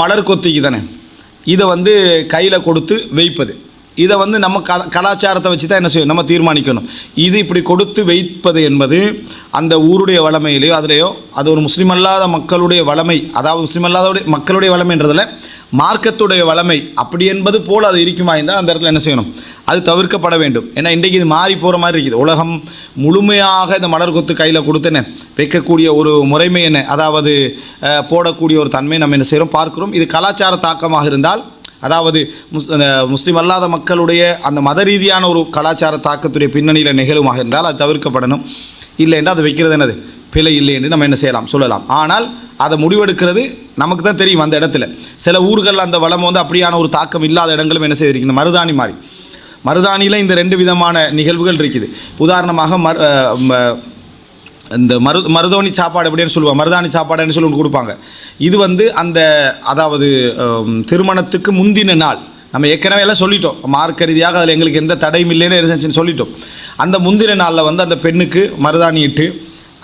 மலர் கொத்திக்கு தானே இதை வந்து கையில் கொடுத்து வைப்பது. இதை வந்து நம்ம க கலாச்சாரத்தை வச்சு தான் என்ன செய்யும் நம்ம தீர்மானிக்கணும். இது இப்படி கொடுத்து வைப்பது என்பது அந்த ஊருடைய வளமையிலையோ அதுலேயோ அது ஒரு முஸ்லீம் அல்லாத மக்களுடைய வளமை அதாவது முஸ்லீம் அல்லாத மக்களுடைய வளமைன்றதில் மார்க்கத்துடைய வளமை அப்படி என்பது போல் அது இருக்குமா இருந்தால் அந்த இடத்துல என்ன செய்யணும்? அது தவிர்க்கப்பட வேண்டும். ஏன்னா இன்றைக்கு இது மாறி போகிற மாதிரி இருக்குது. உலகம் முழுமையாக இந்த மலர் கொத்து கையில் கொடுத்துன்னு வைக்கக்கூடிய ஒரு முறைமை என்ன? அதாவது போடக்கூடிய ஒரு தன்மை நம்ம என்ன செய்கிறோம் பார்க்கிறோம். இது கலாச்சார தாக்கமாக இருந்தால் அதாவது முஸ் முஸ்லீம் அல்லாத மக்களுடைய அந்த மத ரீதியான ஒரு கலாச்சார தாக்கத்துடைய பின்னணியில் நிகழ்வுமாக இருந்தால் அது தவிர்க்கப்படணும். இல்லை என்று அதை வைக்கிறது என்னது? பிழை இல்லை என்று நம்ம என்ன செய்யலாம்? சொல்லலாம். ஆனால் அதை முடிவெடுக்கிறது நமக்கு தான் தெரியும் அந்த இடத்துல. சில ஊர்கள் அந்த வளம் வந்து அப்படியான ஒரு தாக்கம் இல்லாத இடங்களும் என்ன செய்திருக்கு இந்த மருதாணி மாதிரி. மருதாணியில் இந்த ரெண்டு விதமான நிகழ்வுகள் இருக்குது. உதாரணமாக மர் ம- இந்த மரு மருதோணி சாப்பாடு அப்படின்னு சொல்லுவாங்க மருதாணி சாப்பாடுன்னு சொல்லி ஒன்று கொடுப்பாங்க. இது வந்து அந்த அதாவது திருமணத்துக்கு முந்தின நாள். நம்ம ஏற்கனவே எல்லாம் சொல்லிட்டோம். மார்க்க ரீதியாக அதில் எங்களுக்கு எந்த தடையும் இல்லைன்னு இருந்துச்சுன்னு சொல்லிட்டோம். அந்த முந்தின நாளில் வந்து அந்த பெண்ணுக்கு மருதாணி இட்டு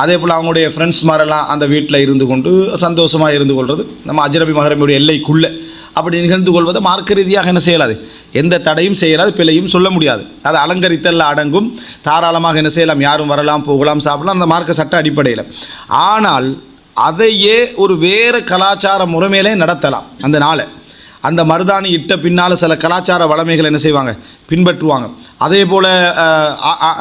அதே போல் அவங்களுடைய ஃப்ரெண்ட்ஸ் மாதிரெல்லாம் அந்த வீட்டில் இருந்து கொண்டு சந்தோஷமாக இருந்து கொள்வது நம்ம அஜரபி மகரமியுடைய எல்லைக்குள்ளே. அப்படி நிகழ்ந்து கொள்வதை மார்க்க ரீதியாக என்ன செய்யலாது? எந்த தடையும் செய்யலாது பிழையும் சொல்ல முடியாது. அது அலங்கரித்தல்ல அடங்கும். தாராளமாக என்ன செய்யலாம்? யாரும் வரலாம் போகலாம் சாப்பிடலாம் அந்த மார்க்க சட்ட அடிப்படையில். ஆனால் அதையே ஒரு வேறு கலாச்சார முறைமையிலே நடத்தலாம் அந்த நாளை. அந்த மருதாணி இட்ட பின்னால் சில கலாச்சார வளமைகள் என்ன செய்வாங்க? பின்பற்றுவாங்க. அதே போல்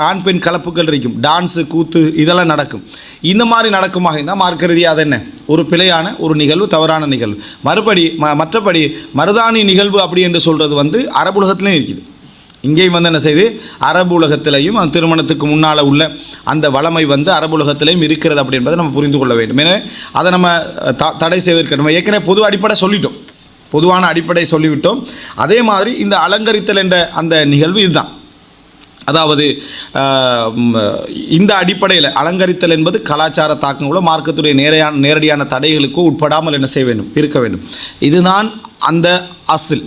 ஆண் பெண் கலப்புகள் இருக்கும். டான்ஸு கூத்து இதெல்லாம் நடக்கும். இந்த மாதிரி நடக்குமாக இருந்தால் மார்க்க ரீதியாக அது என்ன? ஒரு பிழையான ஒரு நிகழ்வு தவறான நிகழ்வு. மறுபடி ம மற்றபடி மருதாணி நிகழ்வு அப்படி என்று சொல்கிறது வந்து அரபுலகத்துலேயும் இருக்குது. இங்கேயும் வந்து என்ன செய்யுது அரபு உலகத்திலையும் அந்த திருமணத்துக்கு முன்னால் உள்ள அந்த வளமை வந்து அரபு உலகத்திலையும் இருக்கிறது அப்படி என்பதை நம்ம புரிந்து கொள்ள வேண்டும். எனவே அதை நம்ம த தடை செய்வதற்கு நம்ம ஏற்கனவே பொது அடிப்படை சொல்லிட்டோம். பொதுவான அடிப்படை சொல்லிவிட்டோம். அதே மாதிரி இந்த அலங்கரித்தல் என்ற அந்த நிகழ்வு இதுதான். அதாவது இந்த அடிப்படையில் அலங்கரித்தல் என்பது கலாச்சார தாக்கங்களோ மார்க்கத்துடைய நேரையான நேரடியான தடைகளுக்கோ உட்படாமல் என்ன செய்ய வேண்டும்? இருக்க வேண்டும். இதுதான் அந்த அசில்.